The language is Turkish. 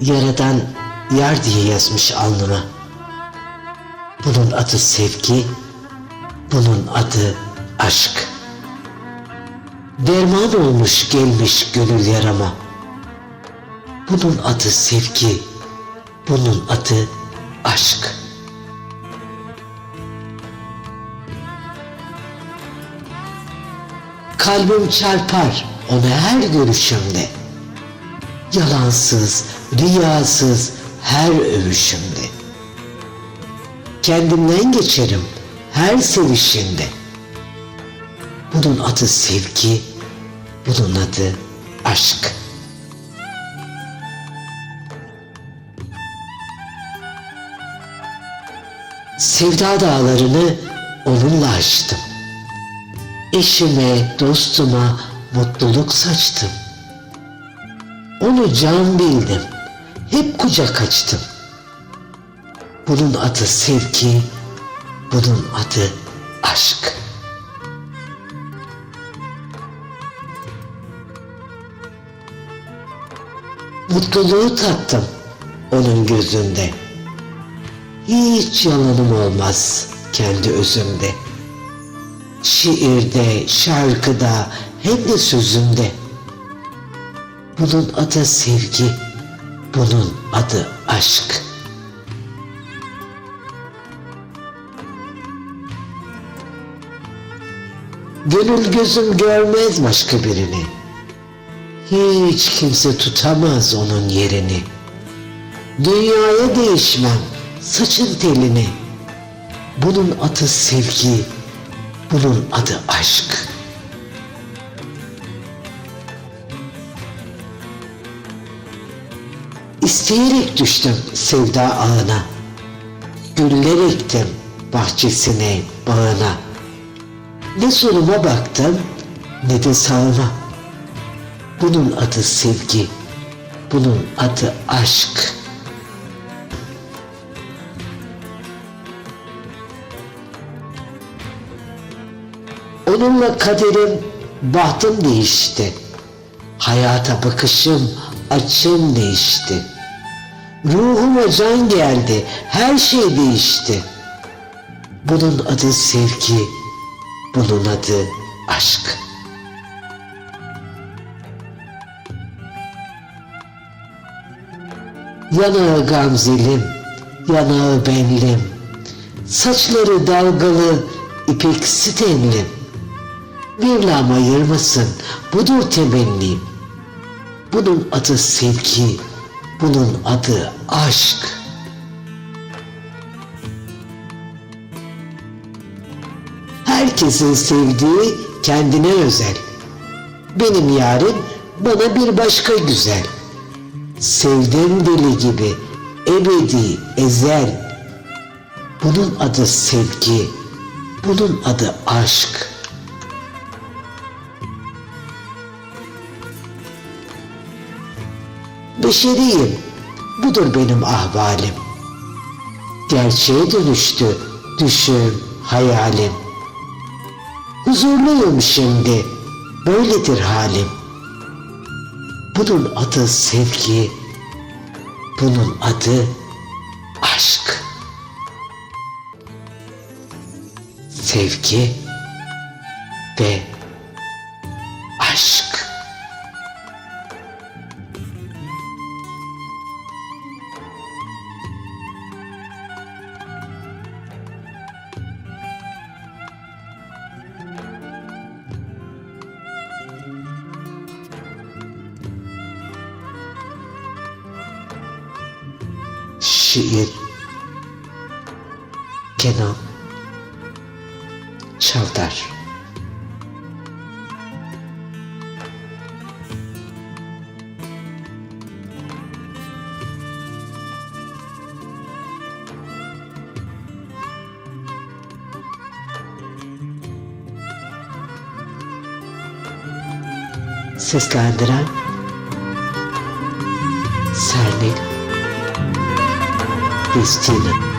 Yaradan yar diye yazmış alnıma. Bunun adı sevgi, bunun adı aşk. Derman olmuş gelmiş gönül yarama. Bunun adı sevgi, bunun adı aşk. Kalbim çarpar ona her görüşümde. Yalansız, riyasız her övüşümde. Kendimden geçerim her sevişinde. Bunun adı sevgi, bunun adı aşk. Sevda dağlarını onunla aştım. Eşime, dostuma mutluluk saçtım. Onu can bildim, hep kucak açtım. Bunun adı sevgi, bunun adı aşk. Mutluluğu tattım onun gözünde. Hiç yalanım olmaz kendi özümde. Şiirde, şarkıda, hem de sözümde. Bunun adı sevgi, bunun adı aşk. Gönül gözüm görmez başka birini. Hiç kimse tutamaz onun yerini. Dünyaya değişmem saçın telini. Bunun adı sevgi, bunun adı aşk. İsteyerek düştüm sevda ağına. Güller ektim bahçesine, bağına. Ne soluma baktım ne de sağıma. Bunun adı sevgi, bunun adı aşk. Onunla kaderim, bahtım değişti. Hayata bakışım, açım değişti. Ruhuma can geldi, her şey değişti. Bunun adı sevgi, bunun adı aşk. Yanağı gamzelim, yanağı benlim. Saçları dalgalı, ipeksi tenlim. Mevlam ayırmasın, budur temennim. Bunun adı sevgi, bunun adı aşk. Herkesin sevdiği kendine özel. Benim yarim bana bir başka güzel. Sevdim deli gibi, ebedi, ezel. Bunun adı sevgi, bunun adı aşk. Beşeriyim, budur benim ahvalim. Gerçeğe dönüştü düşüm, hayalim. Huzurluyum şimdi, böyledir halim. Bunun adı sevgi, bunun adı aşk. Sevgi ve aşk. Şiir Kenan Çavdar. Seslendiren Dokuz Çelik